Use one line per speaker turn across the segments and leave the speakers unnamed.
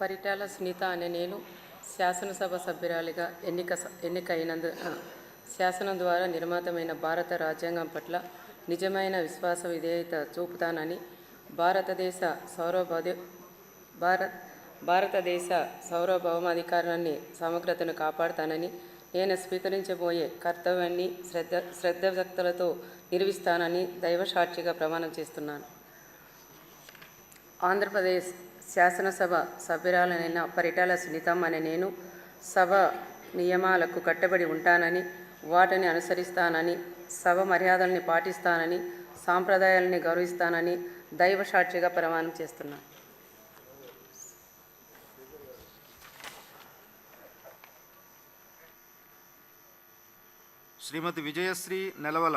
పరిటాల సునీత అనే నేను శాసనసభ సభ్యురాలిగా ఎన్నిక ఎన్నికైనందు శాసనం ద్వారా నిర్మాతమైన భారత రాజ్యాంగం పట్ల నిజమైన విశ్వాస విధేయత చూపుతానని భారతదేశ సౌరభౌ భారత్ భారతదేశ సార్వభౌమాధికారాన్ని సమగ్రతను కాపాడుతానని నేను స్వీకరించబోయే కర్తవ్యాన్ని శ్రద్ధ శ్రద్ధభక్తులతో నిర్వహిస్తానని దైవసాక్షిగా ప్రమాణం చేస్తున్నాను. ఆంధ్రప్రదేశ్ శాసనసభ సభ్యురాలనైన పరిటాల సునీతమ్మ అనే నేను సభ నియమాలకు కట్టుబడి ఉంటానని వాటిని అనుసరిస్తానని సభ మర్యాదల్ని పాటిస్తానని సాంప్రదాయాలని గౌరవిస్తానని దైవ సాక్షిగా ప్రమాణం చేస్తున్నాను
శ్రీమతి విజయశ్రీ నెలవల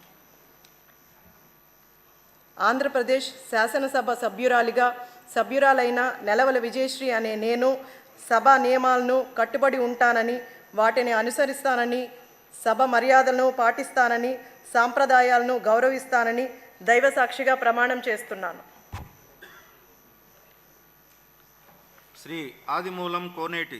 ఆంధ్రప్రదేశ్ శాసనసభ సభ్యురాలిగా సభ్యురాలైన నెలవల విజయశ్రీ అనే నేను సభా నియమాలను కట్టుబడి ఉంటానని వాటిని అనుసరిస్తానని సభ మర్యాదలను పాటిస్తానని సాంప్రదాయాలను గౌరవిస్తానని దైవసాక్షిగా ప్రమాణం చేస్తున్నాను.
శ్రీ ఆదిమూలం కోనేటి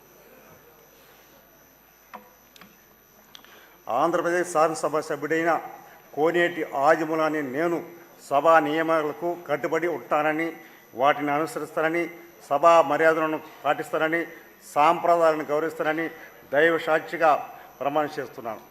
ఆంధ్రప్రదేశ్ శాసనసభ సభ్యుడైన కోనేటి ఆదిమూలాన్ని నేను సభా నియమాలకు కట్టుబడి ఉంటానని వాటిని అనుసరిస్తానని సభా మర్యాదలను పాటిస్తానని సాంప్రదాయాలను గౌరవిస్తానని దైవ సాక్షిగా ప్రమాణం చేస్తున్నాను.